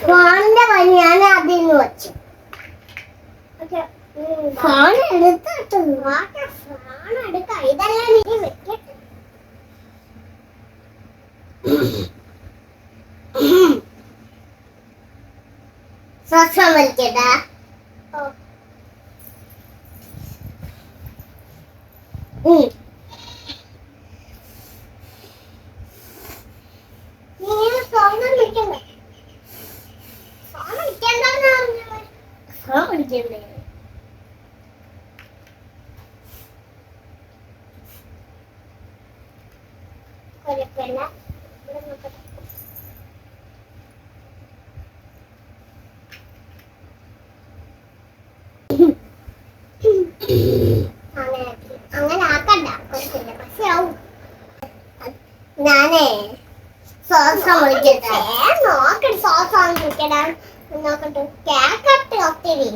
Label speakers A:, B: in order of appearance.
A: ഫോണിന്റെ പനി ഞാൻ അതിൽ നിന്ന് വെച്ചു. ഫോൺ എടുത്തിട്ടു ഫോൺ എടുക്ക ഇതെല്ലാം നീ വെക്കട്ടെ ശ്വാസം വലിക്കട്ടാ. നീ ഫോൺ വിളിക്കണ്ടേ ആവും ഞാനേ വിളിക്കടാ നോക്കട്ടെ. കേക്കട്ടെ ഒത്തിരി.